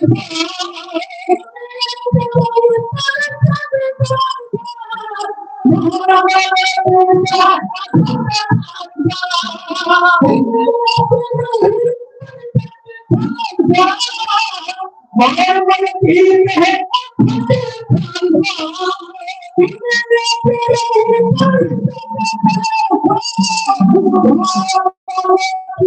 Why are we here?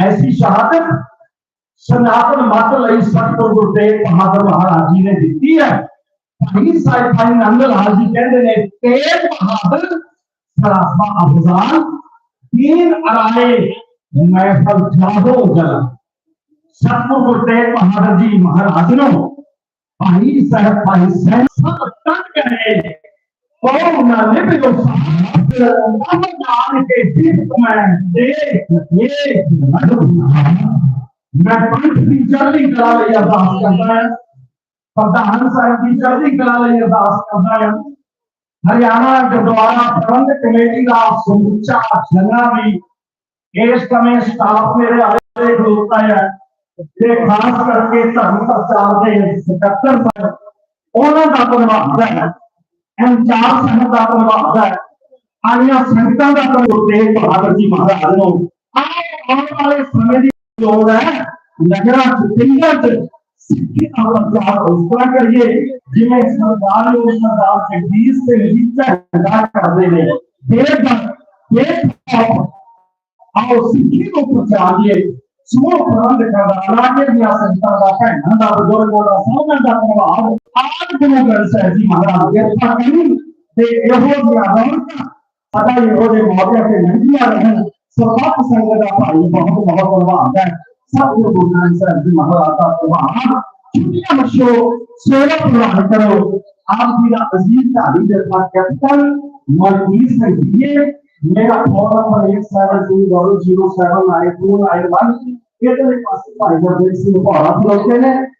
ऐसी शहादत सनातन मातल सत गुरुदेव बहादुर महाराज जी ने दिखती है। भाई जी कहते ने तेग बहादुर अफजान तीन महफल बहादुर जी महाराज नो भाई साहब भाई साहब सब टन गए नाम के सिर्फ़ मैं प्रधान साहब की चढ़ी कला रही अरदास करता है हरियाणा गुरुद्वारा प्रबंध कमेटी का समुचा झगड़ा भी इस समय स्टाफ मेरे आगे होता है। ये खास करके धर्म प्रचार के सकत्तर पर। उन्होंने धन्यवाद है। ਧਰਮ ਪ੍ਰਚਾਰ ਦੇ ਸਕੱਤਰ ਸਾਹਿਬ ਉਹਨਾਂ ਦਾ ਧੰਨਵਾਦ ਹੈ ਇੰਚਾਰਜ ਸੰਗਤ ਦਾ ਧੰਨਵਾਦ ਹੈ ਆਈਆਂ ਸੰਗਤਾਂ ਦਾ ਧੰਨਵਾਦ ਤੇਗ ਬਹਾਦਰ ਜੀ ਮਹਾਰਾਜ ਨੂੰ ਆਏ ਆਉਣ ਵਾਲੇ ਸਮੇਂ ਦੀ ਲੋੜ ਹੈ ਨਗਰਾਂ ਚ ਪਿੰਡਾਂ ਚ ਸਿੱਖੀ ਦਾ ਪ੍ਰਚਾਰ ਉਸ ਤਰ੍ਹਾਂ ਕਰੀਏ ਜਿਵੇਂ ਸਰਦਾਰ ਲੋਕ ਸਰਦਾਰ ਜਗਦੀਸ਼ ਸਿੰਘ ਜੀ ਝੰਡਾ ਕਰਦੇ ਨੇ ਫੇਰ ਫੇਰ ਆਓ ਸਿੱਖੀ ਨੂੰ ਪ੍ਰਚਾਰੀਏ ਸਮੂਹ ਪ੍ਰਬੰਧ ਕਰਦਾ ਰਾਜੇ ਦੀਆਂ ਸੰਗਤਾਂ ਦਾ ਭੈਣਾਂ ਦਾ ਬਜ਼ੁਰਗਾਂ ਦਾ ਸਭਨਾਂ ਦਾ आज के घर से जी महाराज। ये था कहीं दे यहोव या रहन का पता यहोव मौके पे नहीं आ रहन स्वभाव संग का भाई बहुत बहुत बलवान है। सब गुरु गुरु नानक साहब जी महाराज का प्रभाव करो। आप अज़ीज़ ताली देखा कैपिटल मनीष मेरा फ़ोन नंबर एक seven two double zero seven one ये तो पास भाई जब से पढ़ा तो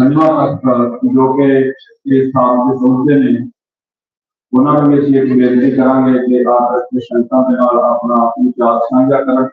ਸੰਗਤਾਂ ਤੱਕ ਜੋ ਕਿ ਇਸ ਸਥਾਨ ਤੇ ਪਹੁੰਚੇ ਨੇ ਉਹਨਾਂ ਨੂੰ ਵੀ ਅਸੀਂ ਇੱਕ ਬੇਨਤੀ ਕਰਾਂਗੇ ਕਿ ਆਪ ਇਸ ਸੰਗਤਾਂ ਦੇ ਨਾਲ ਆਪਣਾ ਵਿਚਾਰ ਸਾਂਝਾ ਕਰਨ